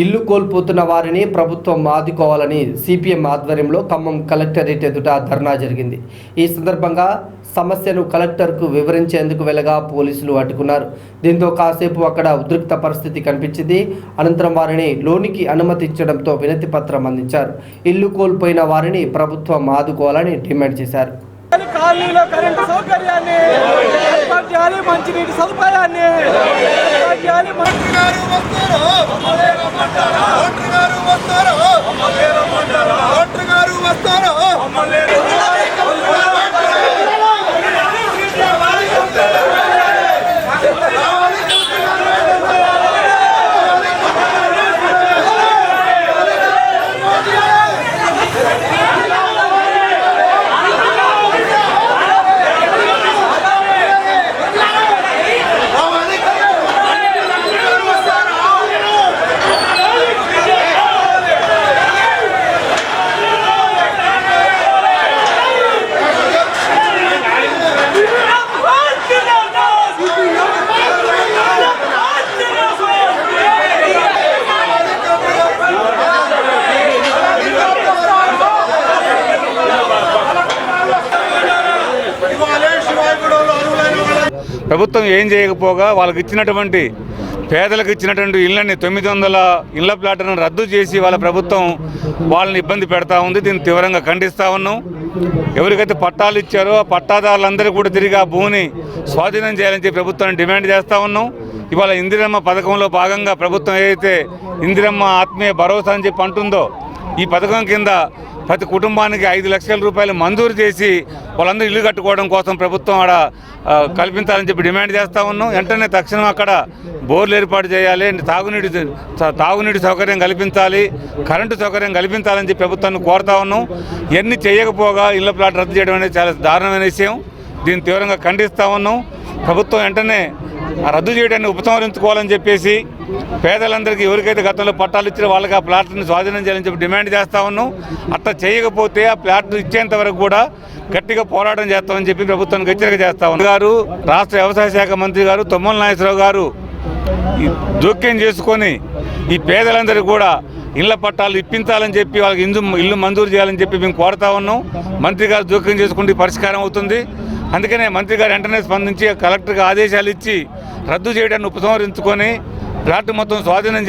ఇల్లు కోల్పోతున్న వారిని ప్రభుత్వం ఆదుకోవాలని సిపిఎం ఆధ్వర్యంలో ఖమ్మం కలెక్టరేట్ ఎదుట ధర్నా జరిగింది. ఈ సందర్భంగా సమస్యను కలెక్టర్కు వివరించేందుకు వెళ్ళగా పోలీసులు అడ్డుకున్నారు. దీంతో కాసేపు అక్కడ ఉద్రిక్త పరిస్థితి కనిపించింది. అనంతరం వారిని లోనికి అనుమతించడంతో వినతి పత్రం అందించారు. ఇల్లు కోల్పోయిన వారిని ప్రభుత్వం ఆదుకోవాలని డిమాండ్ చేశారు. కాలనీలో కరెంటు సౌకర్యాన్ని మంచినీటి సదుపాయాన్ని చేయాలి. మంత్రి గారు వస్తారు? మంత్రి గారు వస్తారు? మంత్రి గారు వస్తారు? ప్రభుత్వం ఏం చేయకపోగా వాళ్ళకి ఇచ్చినటువంటి పేదలకు ఇచ్చినటువంటి ఇళ్ళని తొమ్మిది వందల ఇళ్ళ ప్లాట్లను రద్దు చేసి వాళ్ళ ప్రభుత్వం వాళ్ళని ఇబ్బంది పెడతా ఉంది. దీన్ని తీవ్రంగా ఖండిస్తూ ఉన్నాం. ఎవరికైతే పట్టాలు ఇచ్చారో ఆ పట్టాదారులందరూ కూడా తిరిగి ఆ భూమిని స్వాధీనం చేయాలని చెప్పి ప్రభుత్వాన్ని డిమాండ్ చేస్తూ ఉన్నాం. ఇవాళ ఇందిరమ్మ పథకంలో భాగంగా ప్రభుత్వం ఏదైతే ఇందిరమ్మ ఆత్మీయ భరోసా అని చెప్పి అంటుందో ఈ పథకం కింద ప్రతి కుటుంబానికి ఐదు లక్షల రూపాయలు మంజూరు చేసి వాళ్ళందరూ ఇల్లు కట్టుకోవడం కోసం ప్రభుత్వం ఆడ కల్పించాలని చెప్పి డిమాండ్ చేస్తూ ఉన్నాం. వెంటనే తక్షణం అక్కడ బోర్లు ఏర్పాటు చేయాలి తాగునీటి తాగునీటి సౌకర్యం కల్పించాలి కరెంటు సౌకర్యం కల్పించాలని చెప్పి ప్రభుత్వాన్ని కోరుతా ఉన్నాం. ఎన్ని చేయకపోగా ఇళ్ళ ప్లాట్ రద్దు చేయడం అనేది చాలా దారుణమైన విషయం. దీన్ని తీవ్రంగా ఖండిస్తూ ఉన్నాం. ప్రభుత్వం వెంటనే రద్దు చేయడాన్ని ఉపసంహరించుకోవాలని చెప్పేసి పేదలందరికీ ఎవరికైతే గతంలో పట్టాలు ఇచ్చారో వాళ్ళకి ఆ ప్లాట్ని స్వాధీనం చేయాలని చెప్పి డిమాండ్ చేస్తా ఉన్నాం. అట్లా చేయకపోతే ఆ ప్లాట్ను ఇచ్చేంత వరకు కూడా గట్టిగా పోరాటం చేస్తామని చెప్పి ప్రభుత్వానికి హెచ్చరిక చేస్తా ఉన్నారు గారు రాష్ట్ర వ్యవసాయ శాఖ మంత్రి గారు తొమ్మల నాగేశ్వరరావు గారు జోక్యం చేసుకొని ఈ పేదలందరికీ కూడా ఇళ్ళ పట్టాలు ఇప్పించాలని చెప్పి వాళ్ళకి ఇందు ఇల్లు మంజూరు చేయాలని చెప్పి మేము కోరుతా ఉన్నాం. మంత్రి గారు జోక్యం చేసుకుంటే పరిష్కారం అవుతుంది. అందుకనే మంత్రి గారు వెంటనే స్పందించి కలెక్టర్కి ఆదేశాలు ఇచ్చి రద్దు చేయడాన్ని ఉపసంహరించుకొని ప్లాట్ మొత్తం స్వాధీనం చే-